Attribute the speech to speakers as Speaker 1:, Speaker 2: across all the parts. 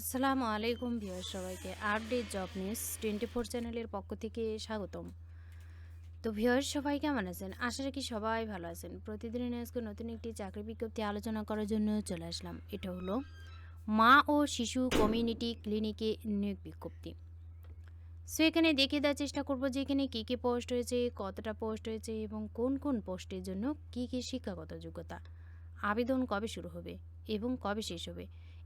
Speaker 1: আসসালামু আলাইকুম ভিউয়ার সবাইকে update job news twenty four চ্যানেলের পক্ষ থেকে স্বাগতম। তো ভিউয়ার সবাই কেমন আছেন? আশা রাখি সবাই ভালো আছেন। প্রতিদিনের আজকে নতুন একটি চাকরি বিজ্ঞপ্তি আলোচনা করার জন্য চলে আসলাম। এটা হলো মা ও শিশু কমিউনিটি ক্লিনিকে নিয়োগ বিজ্ঞপ্তি। সো এখানে দেখিয়ে দেওয়ার চেষ্টা করব যে এখানে কী কী পোস্ট হয়েছে কতটা পোস্ট হয়েছে এবং কোন কোন পোস্টের জন্য কী কী শিক্ষাগত যোগ্যতা, আবেদন কবে শুরু হবে এবং কবে শেষ হবে।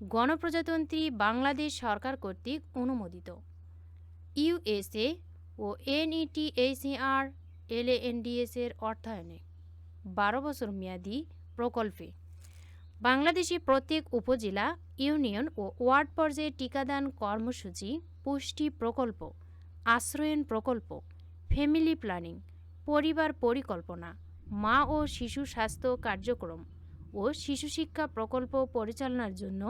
Speaker 1: গণপ্রজাতন্ত্রী বাংলাদেশ সরকার কর্তৃক অনুমোদিত। ইউএসএ ও এনইটিএসিআর এলএএনডিএস এর অর্থায়নে বারো বছর মেয়াদী প্রকল্পে বাংলাদেশে প্রত্যেক উপজেলা, ইউনিয়ন ও ওয়ার্ড পর্যায়ে টিকাদান কর্মসূচি, পুষ্টি প্রকল্প, আশ্রয়ন প্রকল্প, ফ্যামিলি প্ল্যানিং, পরিবার পরিকল্পনা, মা ও শিশু স্বাস্থ্য কার্যক্রম ও শিশু শিক্ষা প্রকল্প পরিচালনার জন্য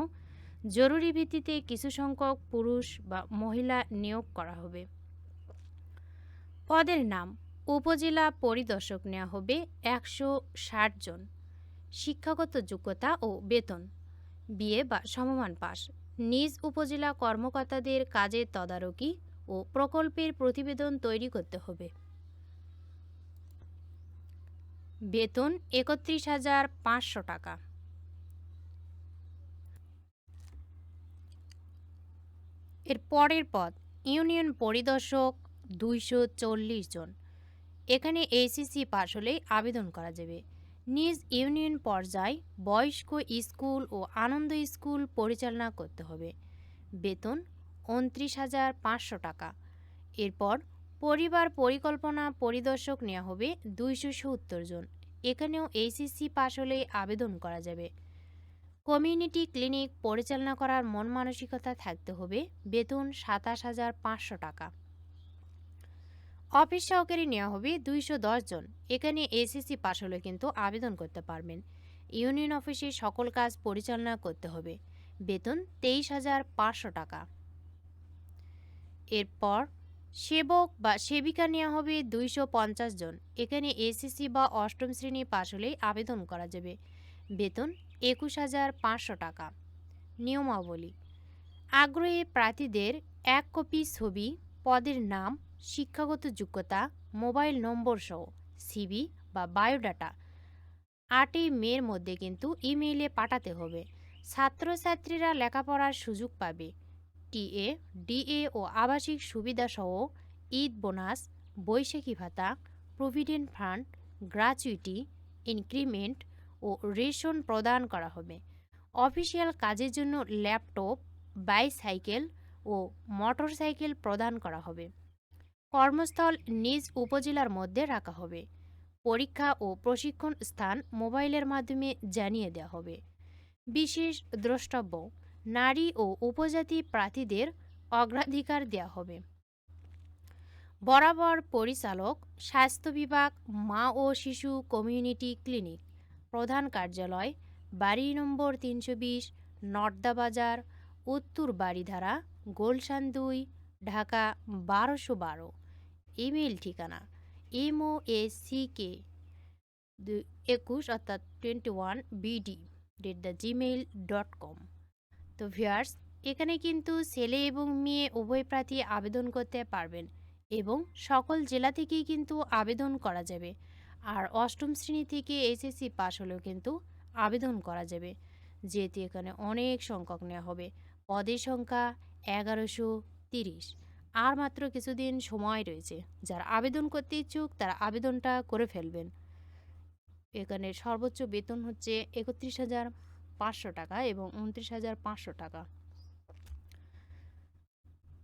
Speaker 1: জরুরি ভিত্তিতে কিছু সংখ্যক পুরুষ বা মহিলা নিয়োগ করা হবে। পদের নাম, উপজেলা পরিদর্শক নেওয়া হবে একশো ষাট জন। শিক্ষাগত যোগ্যতা ও বেতন, বিএ বা সমমান পাস। নিজ উপজেলা কর্মকর্তাদের কাজের তদারকি ও প্রকল্পের প্রতিবেদন তৈরি করতে হবে। বেতন একত্রিশ হাজার পাঁচশো টাকা। এর পরের পদ, ইউনিয়ন পরিদর্শক দুইশো চল্লিশ জন। এখানে এসিসি পাশ হলেই আবেদন করা যাবে। নিজ ইউনিয়ন পর্যায় বয়স্ক স্কুল ও আনন্দ স্কুল পরিচালনা করতে হবে। বেতন উনত্রিশ হাজার পাঁচশো টাকা। এরপর পরিবার পরিকল্পনা পরিদর্শক নেওয়া হবে দুইশো সত্তর জন। এখানেও এইচএসসি পাশ হলেই আবেদন করা যাবে। কমিউনিটি ক্লিনিক পরিচালনা করার মন মানসিকতা থাকতে হবে। বেতন সাতাশ হাজার পাঁচশো টাকা। অফিস সহকারী নেওয়া হবে দুইশো দশ জন। এখানে এসএসসি পাশ হলে কিন্তু আবেদন করতে পারবেন। ইউনিয়ন অফিসে সকল কাজ পরিচালনা করতে হবে। বেতন তেইশ হাজার পাঁচশো টাকা। এরপর সেবক বা সেবিকা নেওয়া হবে দুইশো পঞ্চাশ জন। এখানে এসএসসি বা অষ্টম শ্রেণি পাশ হলেই আবেদন করা যাবে। বেতন একুশ হাজার পাঁচশো টাকা। নিয়মাবলী, আগ্রহী প্রার্থীদের এক কপি ছবি, পদের নাম, শিক্ষাগত যোগ্যতা, মোবাইল নম্বর সহ সিবি বা বায়োডাটা আটই মের মধ্যে কিন্তু ইমেইলে পাঠাতে হবে। ছাত্রছাত্রীরা লেখাপড়ার সুযোগ পাবে। টিএ, ডিএ ও আবাসিক সুবিধাসহ ঈদ বোনাস, বৈশাখী ভাতা, প্রভিডেন্ট ফান্ড গ্র্যাচুইটি ইনক্রিমেন্ট ও রেশন প্রদান করা হবে। অফিসিয়াল কাজের জন্য ল্যাপটপ, বাইসাইকেল ও মোটরসাইকেল প্রদান করা হবে। কর্মস্থল নিজ উপজেলার মধ্যে রাখা হবে। পরীক্ষা ও প্রশিক্ষণ স্থান মোবাইলের মাধ্যমে জানিয়ে দেওয়া হবে। বিশেষ দ্রষ্টব্য, নারী ও উপজাতি প্রার্থীদের অগ্রাধিকার দেওয়া হবে। বরাবর পরিচালক, স্বাস্থ্য বিভাগ, মা ও শিশু কমিউনিটি ক্লিনিক। প্রধান কার্যালয়, বাড়ি নম্বর তিনশো বিশ, নর্দা বাজার, উত্তর বাড়িধারা গোলশান দুই, ঢাকা বারোশো বারো। ইমেল ঠিকানা এমও এ সি কে একুশ অর্থাৎ twenty one BD date the Gmail dot com. তো ভিয়ার্স এখানে কিন্তু ছেলে এবং মেয়ে উভয় প্রার্থী আবেদন করতে পারবেন এবং সকল জেলা থেকেই কিন্তু আবেদন করা যাবে। আর অষ্টম শ্রেণি থেকে এইচএসসি পাশ হলেও কিন্তু আবেদন করা যাবে, যেহেতু এখানে অনেক সংখ্যক নেওয়া হবে। পদের সংখ্যা এগারোশো তিরিশ। আর মাত্র কিছুদিন সময় রয়েছে। যারা আবেদন করতে ইচ্ছুক, তারা আবেদনটা করে ফেলবেন। এখানে সর্বোচ্চ বেতন হচ্ছে একত্রিশ হাজার পাঁচশো টাকা এবং উনত্রিশ হাজার পাঁচশো টাকা।